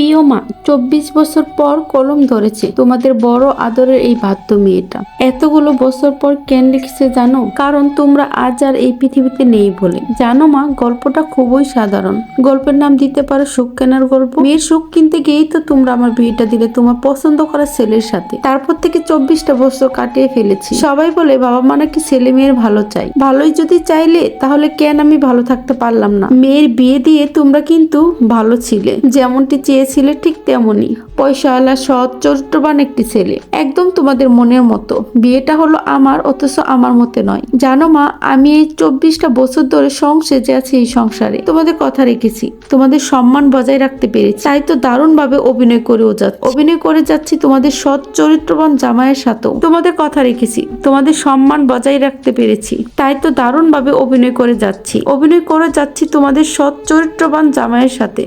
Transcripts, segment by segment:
প্রিয় মা চব্বিশ বছর পর কলম ধরেছে। তোমাদের বড় আদরের এই বাদ্য মেয়েটা। এতগুলো বছর পর কেন লিখছে জানো? কারণ তোমরা আজ আর এই পৃথিবীতে নেই বলে। জানো মা, গল্পটা খুবই সাধারণ। গল্পের নাম দিতে পারো সুখ কেনার গল্প। মেয়ের সুখ কিনতে গিয়েই তো তোমরা আমার বিয়েটা দিলে, তোমার পছন্দ করা ছেলের সাথে। তারপর থেকে চব্বিশটা বছর কাটিয়ে ফেলেছি। সবাই বলে, বাবা মা নাকি ছেলে মেয়ের ভালো চাই। ভালোই যদি চাইলে, তাহলে কেন আমি ভালো থাকতে পারলাম না? মেয়ের বিয়ে দিয়ে তোমরা কিন্তু ভালো ছিলে। যেমনটি চেয়েছিলে ঠিক তেমনই। পয়সাওয়ালা সৎ, চরিত্রবান একটি ছেলে। একদম তোমাদের মনের মতো। বিয়েটা হলো আমার, অথচ আমার মতে নয়। জানো মা, আমি এই চব্বিশটা বছর ধরে সংসেজে আছি এই সংসারে। তোমাদের কথা রেখেছি। তোমাদের সম্মান বজায় রাখতে পেরেছি। তাই তো দারুণ ভাবে অভিনয় করেও যাচ্ছি। অভিনয় করে যাচ্ছি তোমাদের সৎ, চরিত্রবান জামাইয়ের সাথেও। তোমাদের কথা রেখেছি। তোমাদের সম্মান বজায় রাখতে পেরেছি। তাই তো দারুণ ভাবে অভিনয় করে যাচ্ছি। অভিনয় করে যাচ্ছি তোমাদের সৎ, চরিত্রবান জামাইয়ের সাথে।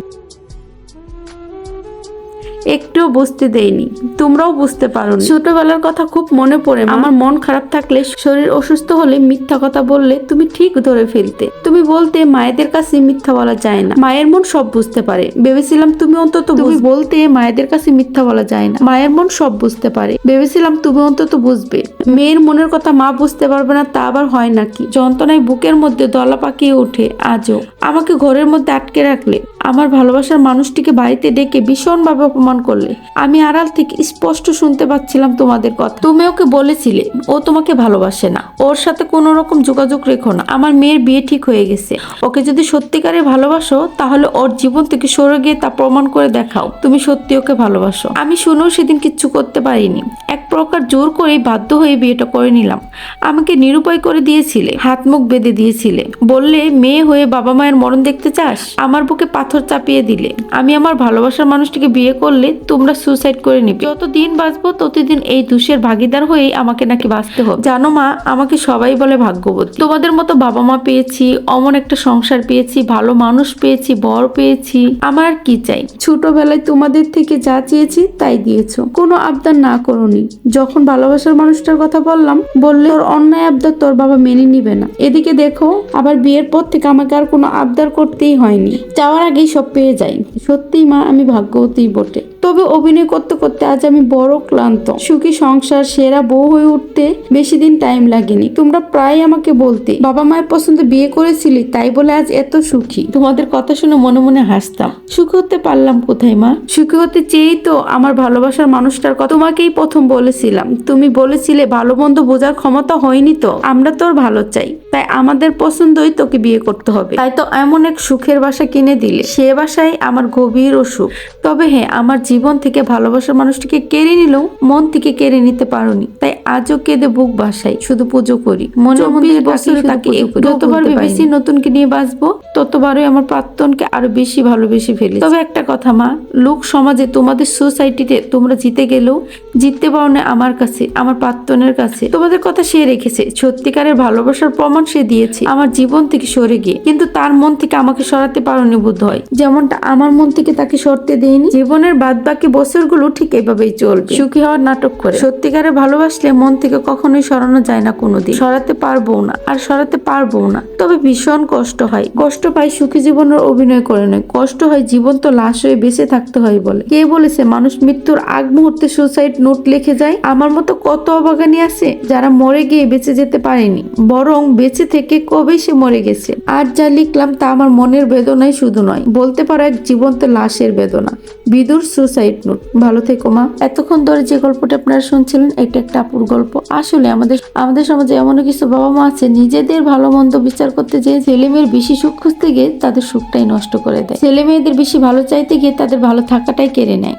একটুও বুঝতে দেয়নি তোমরাও বুঝতে পারো ছোটবেলার কথা খুব মনে পড়ে আমার মন খারাপ থাকলে শরীর অসুস্থ হলে মিথ্যা কথা বললে তুমি ঠিক ধরে ফেলতে। তুমি বলতে মায়েদের কাছে মিথ্যা বলা যায় না। মায়ের মন সব বুঝতে পারে। ভেবেছিলাম তুমি অন্তত তুমি বলতে মায়েদের কাছে মিথ্যা বলা যায় না। মায়ের মন সব বুঝতে পারে। ভেবেছিলাম তুমি অন্তত বুঝবে। মেয়ের মনের কথা মা বুঝতে পারবে না তা আবার হয় নাকি? যন্ত্রণায় বুকের মধ্যে দলা পাকিয়ে ওঠে আজও। আমাকে ঘরের মধ্যে আটকে রাখলে আমার ভালোবাসার মানুষটিকে বাড়িতে ডেকে ভীষণভাবে অপমান করলে। আমি আড়াল থেকে স্পষ্ট শুনতে পাচ্ছিলাম তোমাদের কথা। তুমি ওকে বলেছিলে, ও তোমাকে ভালোবাসে না। ওর সাথে কোনো রকম যোগাযোগ রেখো না। আমার মেয়ের বিয়ে ঠিক হয়ে গেছে। ওকে যদি সত্যিকারে ভালোবাসো, তাহলে ওর জীবন থেকে সরে গিয়ে তা প্রমাণ করে দেখাও। তুমি সত্যি ওকে ভালোবাসো। আমি শুনেও সেদিন কিচ্ছু করতে পারিনি। এক প্রকার জোর করেই বাধ্য হয়ে বিয়েটা করে নিলাম। আমাকে নিরুপায় করে দিয়েছিলে, হাত মুখ বেঁধে দিয়েছিলে। বললে, মেয়ে হয়ে বাবা মায়ের মরণ দেখতে চাস? আমার বুকে পাথর চাপিয়ে দিলে। আমি আমার ভালোবাসার মানুষটিকে বিয়ে করলে তোমরা সুসাইড করে নিবে। যত দিন বাঁচবো, ততদিন এই দুষের ভাগিদার হয়েই আমাকে নাকি বাঁচতে হবে। জানো মা, আমাকে সবাই বলে ভাগ্যবতী। তোমাদের মতো বাবা মা পেয়েছি, অমন একটা সংসার পেয়েছি, ভালো মানুষ পেয়েছি, বর পেয়েছি। আমার কি চাই? ছোটবেলায় তোমাদের থেকে যা চেয়েছি, তাই দিয়েছ। কোনো আবদার না করোনি। যখন ভালোবাসার মানুষটার কথা বললাম, বললে ওর অন্যায় আবদার তোর বাবা মেনে নিবে না। এদিকে দেখো, আবার বিয়ের পর থেকে আমাকে আর কোনো আবদার করতেই হয়নি। যাওয়ার আগেই সব পেয়ে যাই। সত্যি মা, আমি ভাগ্যবতী বটে। তবে অভিনয় করতে করতে আজ আমি বড় ক্লান্ত। সুখী সংসার সেরা বউ হয়ে উঠতে বেশি দিন টাইম লাগেনি। তোমরা প্রায় আমাকে বলতে বাবা মায়ের পছন্দ বিয়ে করেছিলি তাই বলে আজ এত সুখী। তোমাদের কথা শুনে মনে মনে হাসতাম। সুখী হতে পারলাম কোথায় মা? সুখী হতে চেয়েই তো আমার ভালোবাসার মানুষটার কথা তোমাকেই প্রথম বলেছিলাম। তুমি বলেছিলে ভালো মন্দ বোঝার ক্ষমতা হয়নি তো আমরা তোর ভালো চাই। তাই আমাদের পছন্দই তোকে বিয়ে করতে হবে। তাই তো এমন এক সুখের বাসা কিনে দিলে সে বাসায় আমার গভীর অসুখ তবে হ্যাঁ আমার জীবন থেকে ভালোবাসার মানুষটিকে কেড়ে নিলেও মন থেকে কেড়ে নিতে পারোনি। তাই আজও কেঁদে বুক বাসাই শুধু পুজো করি। মনে বছরে তাকে যতবার ভেবেছি নতুনকে নিয়ে বাঁচবো ততবারই আমার প্রাক্তনকে আরও বেশি ভালোবেসে ফেলি তবে একটা কথা মা লোক সমাজে তোমাদের সোসাইটিতে তোমরা জিতে গেলেও জিততে পারো না আমার কাছে আমার প্রাক্তনের কাছে। তোমাদের কথা সে রেখেছে সত্যিকারের ভালোবাসার প্রমাণ সে দিয়েছে আমার জীবন থেকে সরে গিয়ে। কিন্তু তার মন থেকে আমাকে সরাতে পারোনি বোধ হয় যেমনটা আমার মন থেকে তাকে সরতে দেয়নি জীবনের বাদ বাকি বছরগুলো ঠিক এভাবেই চলবে। সুখী হওয়ার নাটক করে। সত্যিকারে ভালোবাসলে মন থেকে কখনোই সরানো যায় না কোনোদিন। সরাতে পারব না। আর সরাতে পারব না। তবে ভীষণ কষ্ট হয়। কষ্ট পাই সুখী জীবনের অভিনয় করে নয়। কষ্ট হয় জীবন তো লাশ হয়ে বেঁচে থাকতে হয় বলে। কে বলেছে মানুষ মৃত্যুর আগ মুহূর্তে সুসাইড নোট লিখে যায়? আমার মতো কত অবাগানি আছে যারা মরে গিয়ে বেঁচে যেতে পারেনি। বরং বেঁচে থেকে কবে সে মরে গেছে? আর যা লিখলাম তা আমার মনের বেদনাই শুধু নয় বলতে পারো এক জীবন্ত লাশের বেদনা। Bidur suicide note. ভালো থেকো, মা। এতক্ষণ ধরে যে গল্পটা আপনারা শুনছিলেন, এটা একটা আপুর গল্প। আসলে আমাদের আমাদের সমাজে এমন কিছু বাবা মা আছে, নিজেদের ভালো মন্দ বিচার করতে যেয়ে ছেলে মেয়ের বেশি সুখ খুঁজতে গিয়ে তাদের সুখটাই নষ্ট করে দেয়। ছেলে মেয়েদের বেশি ভালো চাইতে গিয়ে তাদের ভালো থাকাটাই কেড়ে নেয়।